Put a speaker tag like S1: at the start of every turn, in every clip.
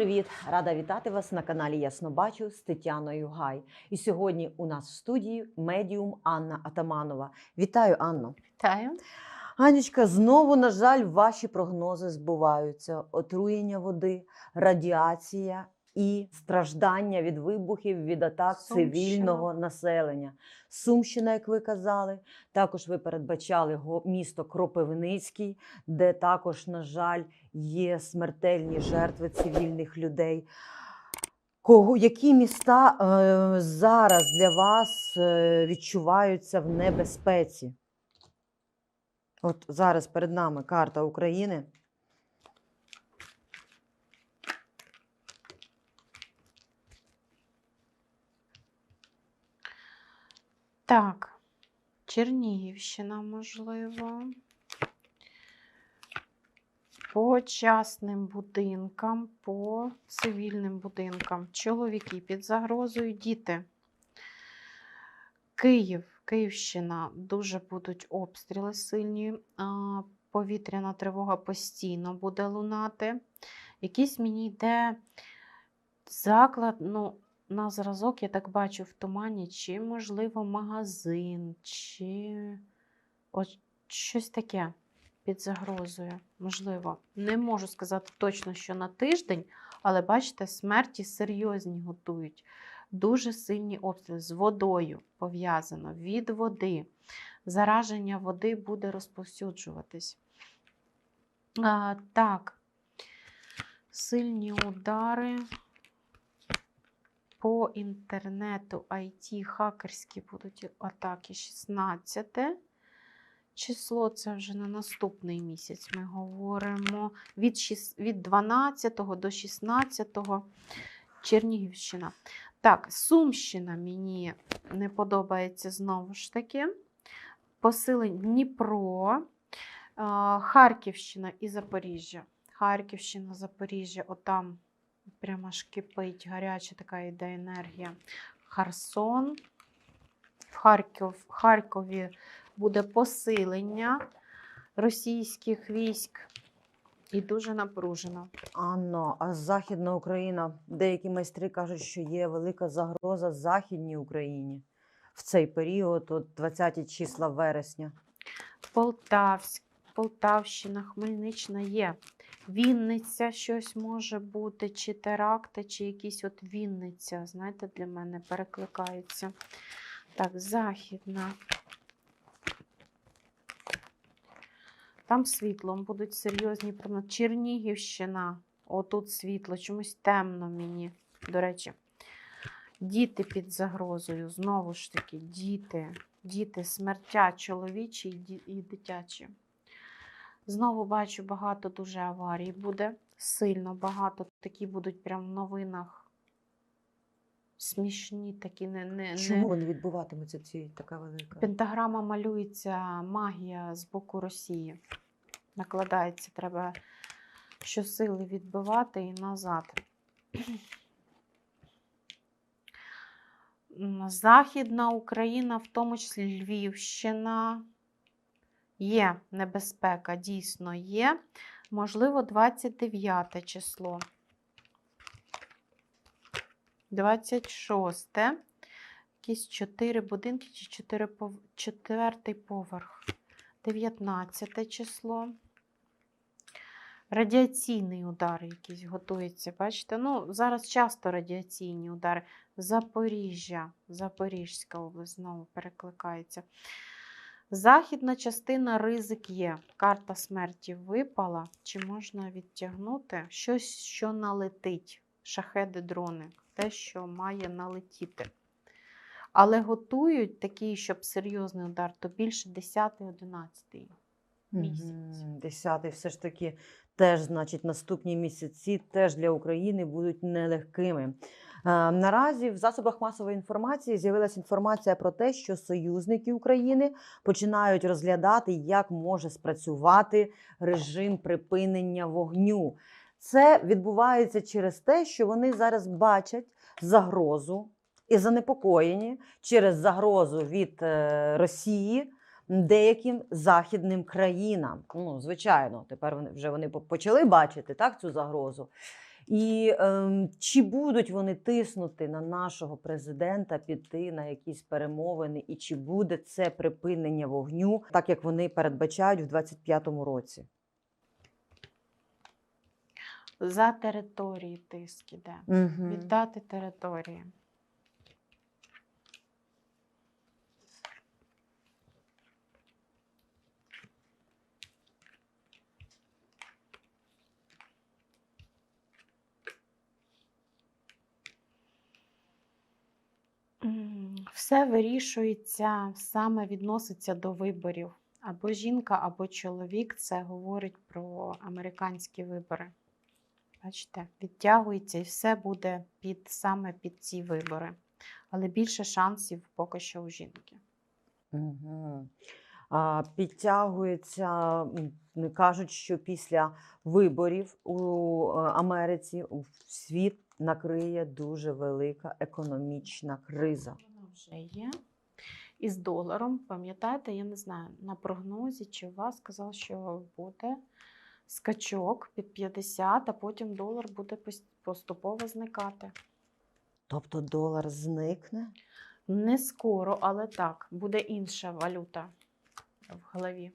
S1: привіт! Рада вітати вас на каналі Ясно Бачу з Тетяною Гай. І сьогодні у нас в студії медіум Анна Атаманова. Вітаю, Анно!
S2: Вітаю.
S1: Анечка, знову, на жаль, ваші прогнози збуваються: отруєння води, радіація і страждання від вибухів, від атак
S2: Сумщина.
S1: цивільного населення. Сумщина, як ви казали, також ви передбачали місто Кропивницький, де також, на жаль, є смертельні жертви цивільних людей. Кого, які міста е, зараз для вас е, відчуваються в небезпеці? От зараз перед нами карта України.
S2: Так, Чернігівщина, можливо. По частним будинкам, по цивільним будинкам. Чоловіки під загрозою, діти. Київ, Київщина, дуже будуть обстріли сильні. Повітряна тривога постійно буде лунати. Якийсь мені йде заклад, ну, на зразок, я так бачу в тумані, чи, можливо, магазин, чи от щось таке під загрозою. Можливо. Не можу сказати точно, що на тиждень, але бачите, смерті серйозні готують. Дуже сильні обстріли з водою пов'язано, від води. Зараження води буде розповсюджуватись. А, так, сильні удари по інтернету IT хакерські будуть атаки 16 число, це вже на наступний місяць ми говоримо. Від, шіс- від 12 до 16 Чернігівщина. Так, Сумщина мені не подобається знову ж таки. Посилень Дніпро, Харківщина і Запоріжжя. Харківщина, Запоріжжя, отам прямо аж кипить, гаряча така йде енергія. Херсон. В, Харків, в Харкові буде посилення російських військ і дуже напружено.
S1: Анно, а Західна Україна, деякі майстри кажуть, що є велика загроза Західній Україні в цей період, от 20 числа вересня.
S2: Полтавськ, Полтавщина, Хмельниччина є. Вінниця щось може бути, чи теракти, чи якісь от Вінниця, знаєте, для мене перекликається. Так, Західна. Там світлом будуть серйозні проблеми. Чернігівщина. Отут світло, чомусь темно мені. До речі, діти під загрозою. Знову ж таки, діти. Діти, смертя чоловічі і дитячі. Знову бачу, багато дуже аварій буде. Сильно багато. Такі будуть прям в новинах. Смішні, такі не, не,
S1: Чому
S2: не...
S1: вони відбуватимуться ці така велика?
S2: Пентаграма малюється магія з боку Росії. Накладається, треба щосили відбивати і назад. Західна Україна, в тому числі Львівщина. Є небезпека, дійсно є. Можливо, 29 число. 26. Якісь 4 будинки чи 4 пов... четвертий поверх. 19 число. Радіаційний удар якийсь готується. Бачите? Ну, зараз часто радіаційні удари. Запоріжжя, Запорізька область знову перекликається. Західна частина ризик є. Карта смерті випала. Чи можна відтягнути щось, що налетить? Шахеди, дрони. Те, що має налетіти. Але готують такий, щоб серйозний удар, то більше 10-11 місяць.
S1: Мгм, Десятий, все ж таки, теж, значить, наступні місяці теж для України будуть нелегкими. Е, Наразі в засобах масової інформації з'явилася інформація про те, що союзники України починають розглядати, як може спрацювати режим припинення вогню. Це відбувається через те, що вони зараз бачать загрозу і занепокоєні через загрозу від е, Росії деяким західним країнам. Ну, звичайно, тепер вони вже вони почали бачити так цю загрозу. І ем, чи будуть вони тиснути на нашого президента піти на якісь перемовини, і чи буде це припинення вогню, так як вони передбачають в 25-му році?
S2: За території тиск іде.
S1: Угу.
S2: Віддати території. Все вирішується, саме відноситься до виборів. Або жінка, або чоловік. Це говорить про американські вибори. Бачите, відтягується і все буде під, саме під ці вибори. Але більше шансів поки що у жінки.
S1: Угу. А, підтягується, кажуть, що після виборів у е, Америці у світ накриє дуже велика економічна криза.
S2: Вже є. І з доларом, пам'ятаєте, я не знаю, на прогнозі чи у вас сказав, що буде скачок під 50, а потім долар буде поступово зникати.
S1: Тобто долар зникне?
S2: Не скоро, але так, буде інша валюта в голові.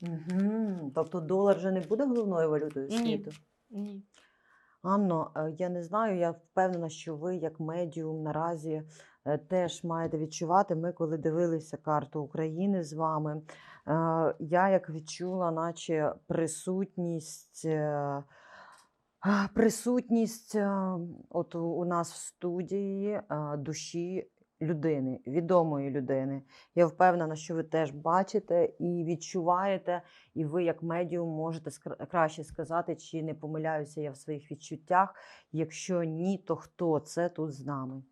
S1: Угу. Тобто долар вже не буде головною валютою
S2: Ні.
S1: світу?
S2: Ні.
S1: Анно, е, я не знаю, я впевнена, що ви, як медіум, наразі е, теж маєте відчувати. Ми, коли дивилися карту України з вами, е, я як відчула, наче присутність. Присутність от у- нас в студії душі людини, відомої людини. Я впевнена, що ви теж бачите і відчуваєте, і ви, як медіум, можете краще сказати, чи не помиляюся я в своїх відчуттях. Якщо ні, то хто це тут з нами?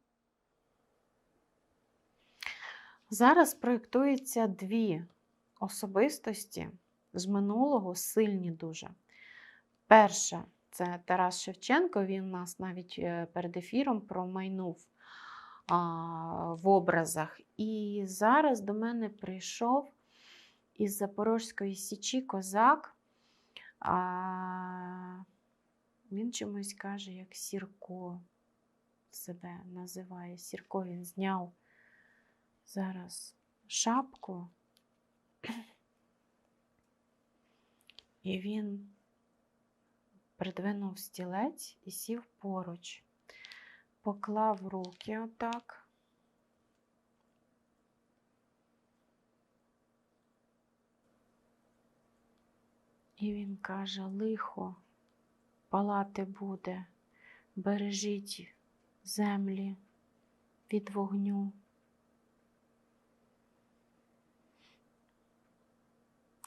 S2: Зараз проєктуються дві особистості з минулого, сильні дуже. Перша це Тарас Шевченко. Він у нас навіть е, перед ефіром промайнув в образах. І зараз до мене прийшов із Запорозької Січі козак. А, він чомусь каже, як Сірко себе називає. Сірко він зняв зараз шапку. І він придвинув стілець і сів поруч, поклав руки отак. І він каже: лихо, палати буде, бережіть землі від вогню.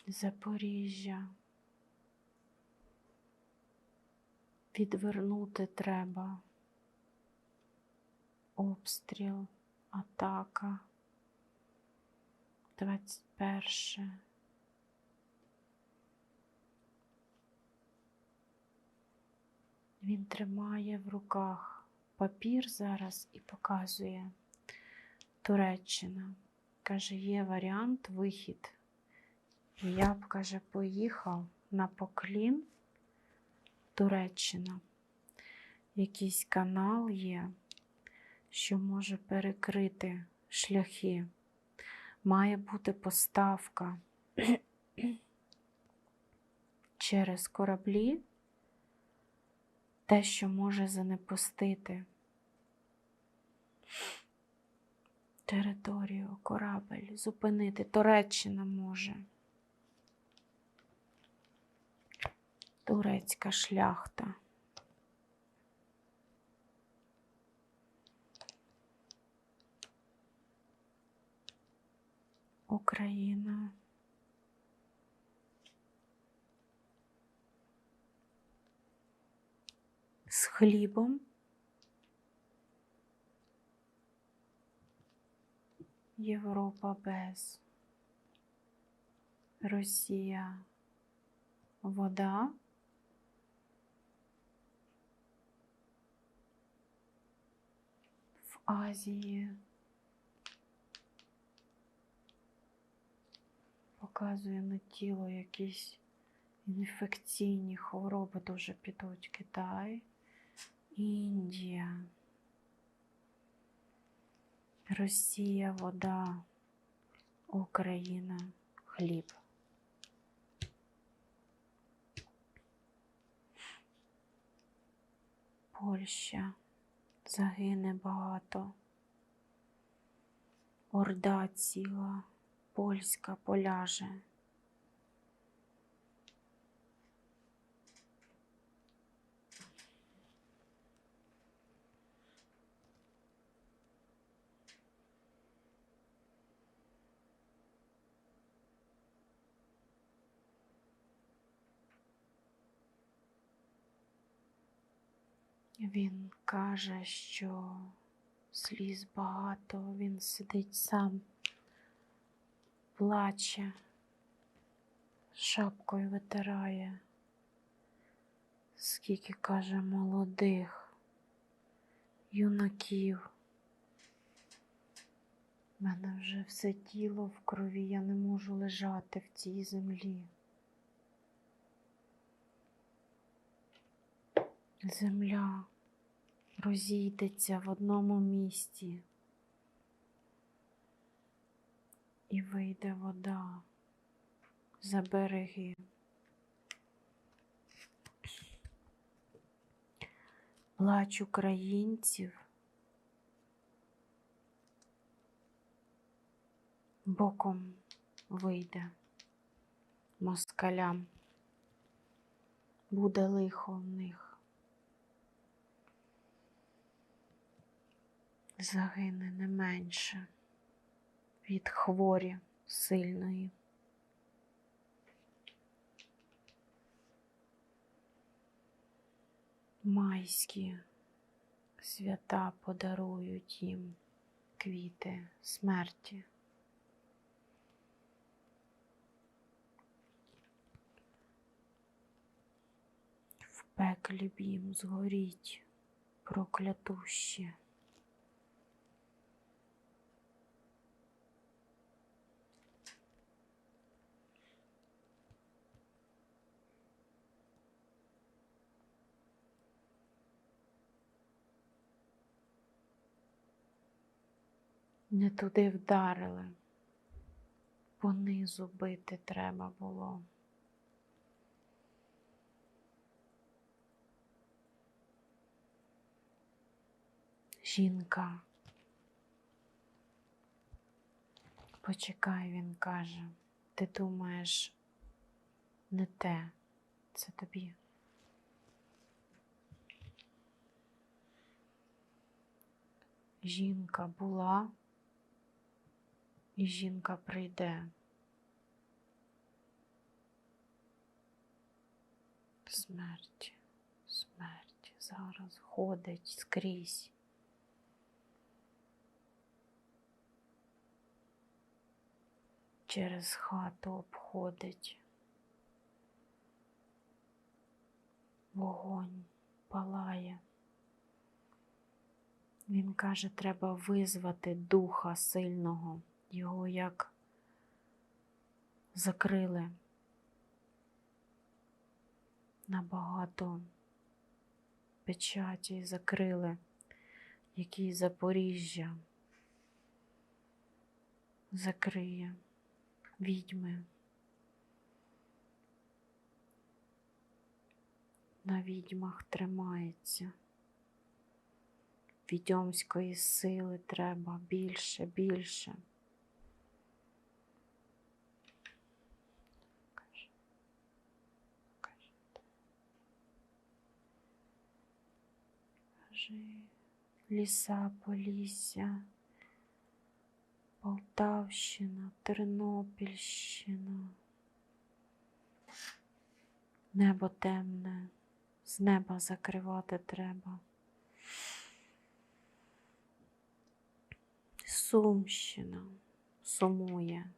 S2: Запоріжжя. Відвернути треба. Обстріл, атака. 21. Він тримає в руках папір зараз і показує Туреччина. Каже, є варіант, вихід. Я б, каже, поїхав на поклін Туреччина. Якийсь канал є, що може перекрити шляхи. Має бути поставка через кораблі, те, що може занепустити територію, корабель, зупинити. Туреччина може. Турецька шляхта. Україна. З хлібом. Європа без. Росія. Вода. В Азії. Показує на тіло якісь Інфекційні хвороби дуже підуть. Китай, Індія, Росія, вода, Україна, хліб. Польща загине багато. Орда ціла, польська поляже. Він каже, що сліз багато, він сидить сам, плаче, шапкою витирає. Скільки каже молодих юнаків. У мене вже все тіло в крові, я не можу лежати в цій землі. Земля розійдеться в одному місці і вийде вода за береги. Плач українців боком вийде москалям. Буде лихо в них. Загине не менше від хворі сильної. Майські свята подарують їм квіти смерті. В пеклі б їм згоріть проклятущі. Не туди вдарили, понизу бити треба було. Жінка. Почекай, він каже, ти думаєш, не те, це тобі. Жінка була, і жінка прийде. Смерть, смерть зараз ходить скрізь. Через хату обходить. Вогонь палає. Він каже, треба визвати духа сильного, його як закрили набагато печаті закрили, який Запоріжжя закриє відьми. На відьмах тримається. Відьомської сили треба більше, більше. Каже, ліса, полісся, Полтавщина, Тернопільщина. Небо темне, з неба закривати треба. Сумщина сумує.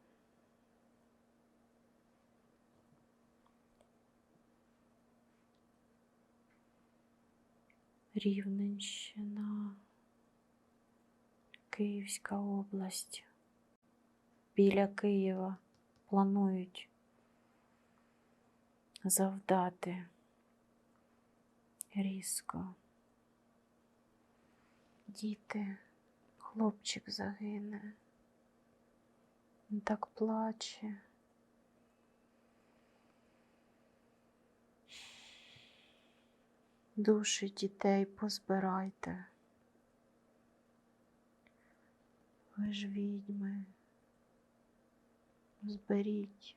S2: Рівненщина, Київська область. Біля Києва планують завдати різко. Діти, хлопчик загине, так плаче. Душі дітей позбирайте. Ви ж відьми. Зберіть.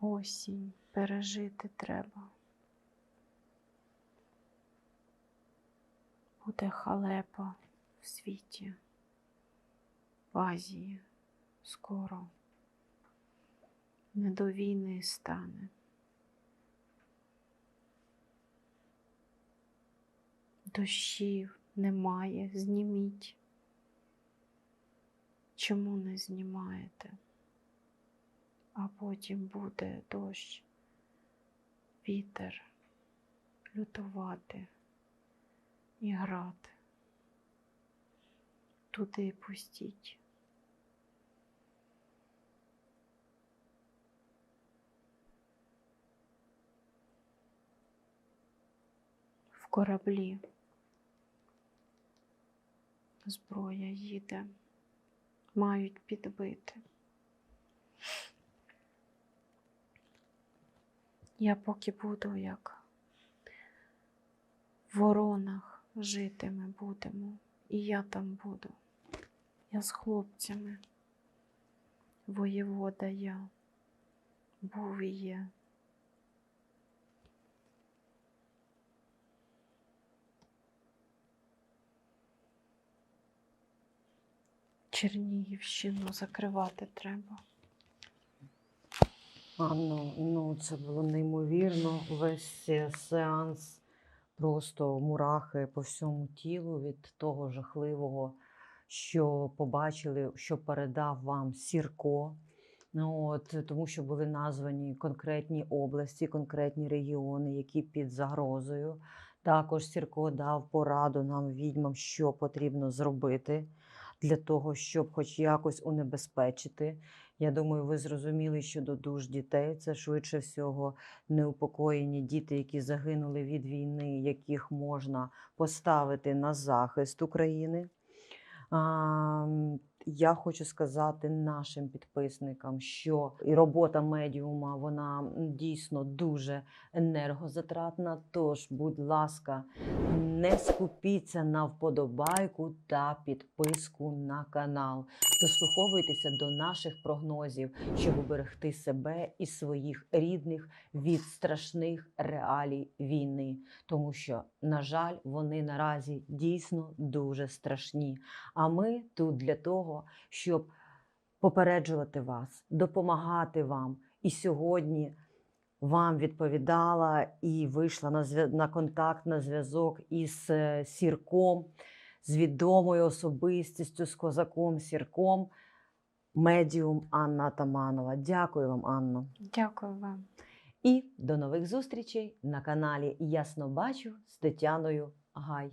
S2: Осінь пережити треба. Буде халепа в світі, в Азії скоро. Не до війни стане. Дощів немає, зніміть. Чому не знімаєте? А потім буде дощ, вітер, лютувати і грати. Туди пустіть. Кораблі зброя їде, мають підбити. Я поки буду як в воронах жити ми будемо, і я там буду. Я з хлопцями. Воєвода я був і є. Чернігівщину закривати треба.
S1: Анно, ну це було неймовірно. Весь е, сеанс просто мурахи по всьому тілу від того жахливого, що побачили, що передав вам Сірко. Ну, от, тому що були названі конкретні області, конкретні регіони, які під загрозою. Також Сірко дав пораду нам, відьмам, що потрібно зробити для того, щоб хоч якось унебезпечити. Я думаю, ви зрозуміли, що до душ дітей це швидше всього неупокоєні діти, які загинули від війни, яких можна поставити на захист України. Я хочу сказати нашим підписникам, що і робота медіума вона дійсно дуже енергозатратна. Тож, будь ласка, не скупіться на вподобайку та підписку на канал. Дослуховуйтеся до наших прогнозів, щоб уберегти себе і своїх рідних від страшних реалій війни, тому що, на жаль, вони наразі дійсно дуже страшні. А ми тут для того, щоб попереджувати вас, допомагати вам. І сьогодні вам відповідала і вийшла на, на контакт, на зв'язок із е, Сірком, з відомою особистістю, з козаком Сірком, медіум Анна Атаманова. Дякую вам, Анно.
S2: Дякую вам.
S1: І до нових зустрічей на каналі Ясно Бачу з Тетяною Гай.